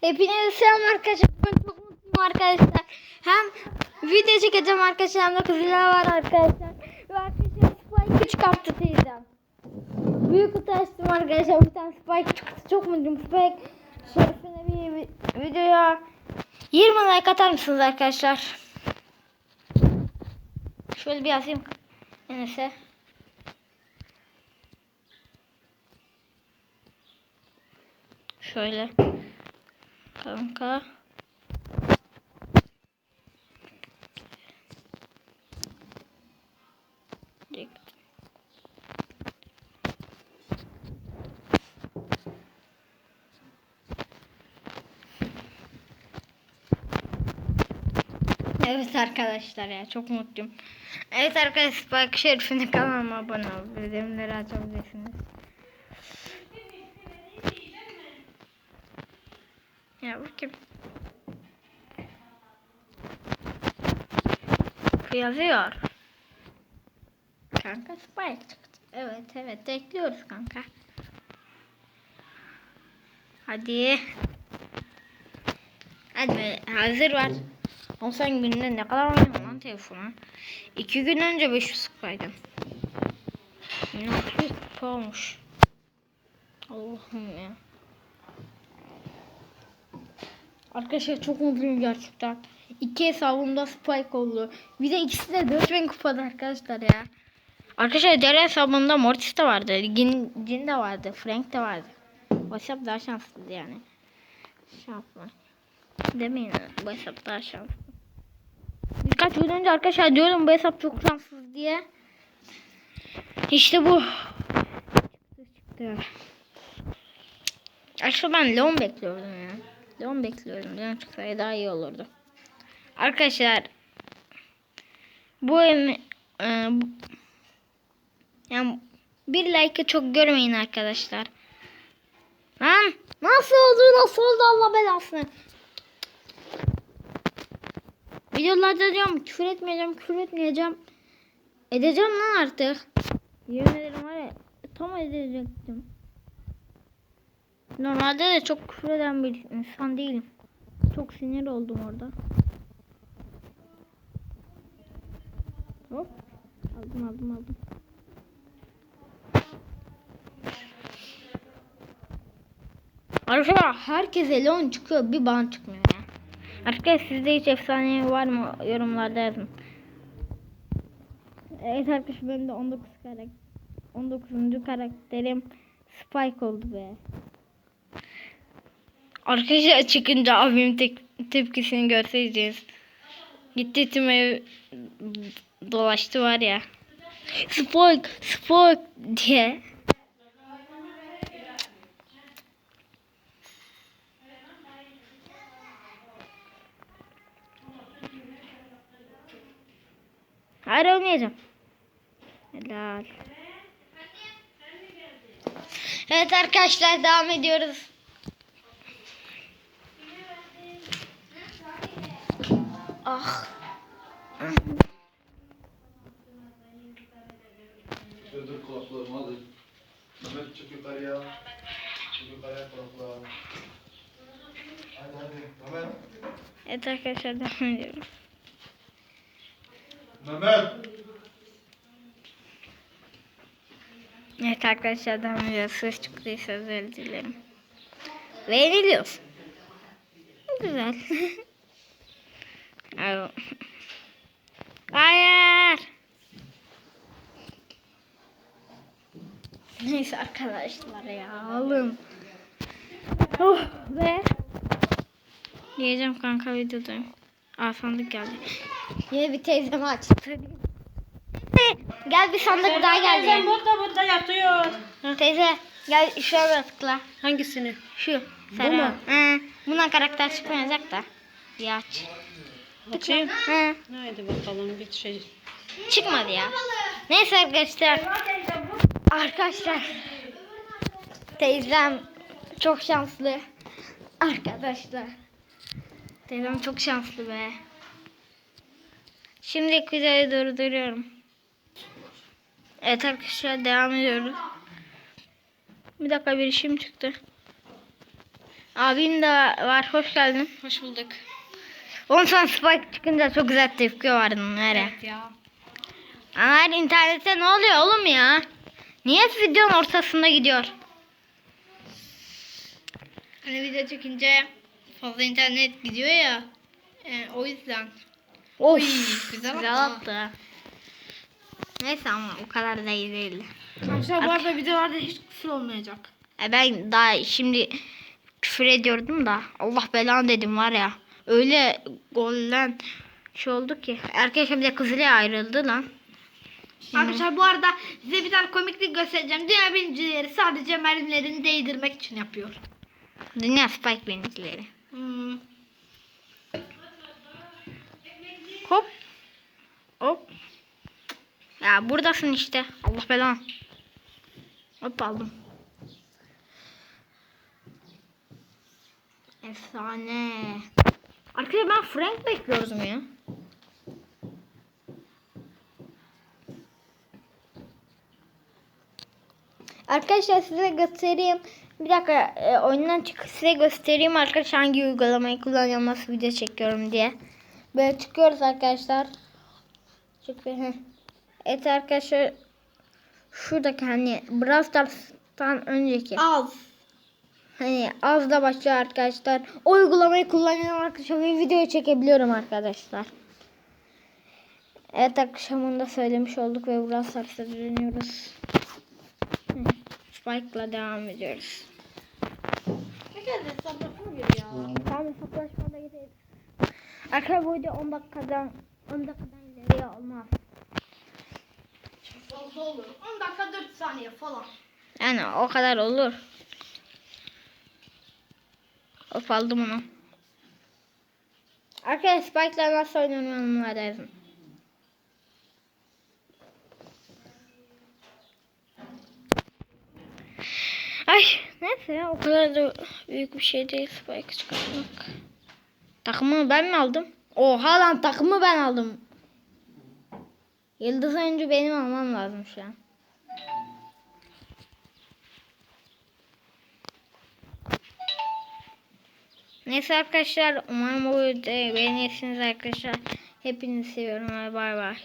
Hepinize selam arkadaşlar. Ben çok mutluyum arkadaşlar. Hem video çekeceğim arkadaşlar hem de kızlar var arkadaşlar. Ve arkadaşlar Spike çıkarttı teyzem. Büyük kutu açtım arkadaşlar. Bir tane Spike çıktı. Çok mutluyum. Spike şerefine bir vi- videoya 20 like atar mısınız arkadaşlar? Şöyle bir yazayım. Neyse. Şöyle. Kanka. Evet arkadaşlar ya çok mutluyum. Evet arkadaşlar bak şerifine kanalıma abone ol. Bildirimleri açabilirsiniz. Ya bakayım. Yazıyor. Kanka Spike çıktı. Evet evet bekliyoruz kanka. Hadi. Hadi hazır var. 90 günde ne kadar oynadım lan telefona. 2 gün önce 500 sıkaydım. Ne kupa olmuş. Allah'ım ya. Arkadaşlar çok mutluyum gerçekten. İki hesabımda spike oldu. Bir de ikisi de 4000 kupada arkadaşlar ya. Arkadaşlar diğer hesabımda Mortis de vardı. Jin, Jin de vardı. Frank de vardı. Hesap daha şanslıydı yani. Şanslı. Demeyin bu hesap daha şanslı. Birkaç gün önce arkadaşlar diyorum bu hesap çok şanssız diye. İşte bu. Çıktı çıktı. Aslında ben Leon bekliyordum. Leon bekliyordum. Leon çıksaydı daha iyi olurdu. Arkadaşlar bu e, yani bir like'ı çok görmeyin arkadaşlar. Lan nasıl oldu nasıl oldu Allah belasını. Videolarda diyorum küfür etmeyeceğim küfür etmeyeceğim. Edeceğim lan artık. Yemin ederim var ya tam edecektim. Normalde de çok küfür eden bir insan değilim. Çok sinir oldum orada. Hop. Aldım aldım aldım. Arkadaşlar herkes elon çıkıyor bir ban çıkmıyor ya. Arkadaşlar sizde hiç efsane var mı yorumlarda yazın. Evet arkadaşlar benim de 19 karakter 19. karakterim Spike oldu be. Arkadaşlar çıkınca abim tek, tepkisini görseydiniz. Gitti tüm ev dolaştı var ya. Spike, Spike diye. Hayır oynayacağım. Helal. Evet arkadaşlar devam ediyoruz. Ah. Dur kulaklarımı alayım. Mehmet çık yukarıya. Çık yukarıya kulaklarım. Hadi hadi. Mehmet. Evet arkadaşlar devam ediyorum. Mehmet. Evet arkadaşlar devam ediyoruz. Ses çıktıysa özür dilerim. Ve yeniliyoruz. Güzel. Ay- Hayır. Neyse arkadaşlar ya alın. Oh ve Diyeceğim kanka videodayım. Aa sandık geldi. Yine bir teyzemi açtı. Gel bir sandık daha Teyzem geldi. burada burada yatıyor. Teyze gel şöyle tıkla. hangisini? Şu. Bu mu? Hı. Buna karakter çıkmayacak da. Bir aç. Açayım. Hı. Haydi bakalım bir şey. Çıkmadı ya. Neyse arkadaşlar. Arkadaşlar. Teyzem çok şanslı. Arkadaşlar. Teyzem çok şanslı be. Şimdi videoyu durduruyorum. Evet arkadaşlar devam ediyoruz. Bir dakika bir işim çıktı. Abim de var. Hoş geldin. Hoş bulduk. Oğlum sen Spike çıkınca çok güzel tepki verdin. Nereye? Evet ya. Ama internette ne oluyor oğlum ya? Niye videonun ortasında gidiyor? Hani video çekince fazla internet gidiyor ya. E, o yüzden. Of. güzel güzel attı. attı. Neyse ama o kadar da iyi değildi. Arkadaşlar bu arada videolarda hiç küfür olmayacak. E ben daha şimdi küfür ediyordum da Allah belanı dedim var ya. Öyle golden şey oldu ki. Arkadaşlar bir de Kızılay'a ayrıldı lan. Arkadaşlar bu arada size bir tane komiklik göstereceğim. Dünya birincileri sadece mermilerini değdirmek için yapıyor. Dünya Spike benimkileri. Hmm. Hop. Hop. Ya buradasın işte. Allah belanı. Hop aldım. Efsane. Arkadaşlar ben Frank bekliyordum ya. Arkadaşlar size göstereyim. Bir dakika e, oyundan çıkıp size göstereyim arkadaşlar hangi uygulamayı kullanıyorum nasıl video çekiyorum diye. Böyle çıkıyoruz arkadaşlar. Heh. Evet arkadaşlar. Şuradaki hani Brawl Stars'tan önceki. Az. Hani az da başlıyor arkadaşlar. O uygulamayı kullanıyorum arkadaşlar ve video çekebiliyorum arkadaşlar. Evet arkadaşlar bunu da söylemiş olduk ve Brawl Stars'a dönüyoruz. Spike'la devam ediyoruz. Ne kadar hesaplaşma gibi ya. Tamam hesaplaşmada gidelim. Arkadaşlar bu video 10 dakikadan 10 dakikadan ileriye olmaz. Çok fazla olur. 10 dakika 4 saniye falan. Yani o kadar olur. Hop aldım onu. Arkadaşlar Spike'la nasıl oynanıyor lazım. Ay neyse ya o kadar da büyük bir şey değil Spike çıkartmak. Takımı ben mi aldım? Oha lan takımı ben aldım. Yıldız oyuncu benim almam lazım şu an. Neyse arkadaşlar umarım bu videoyu beğenirsiniz arkadaşlar. Hepinizi seviyorum. Bay bay.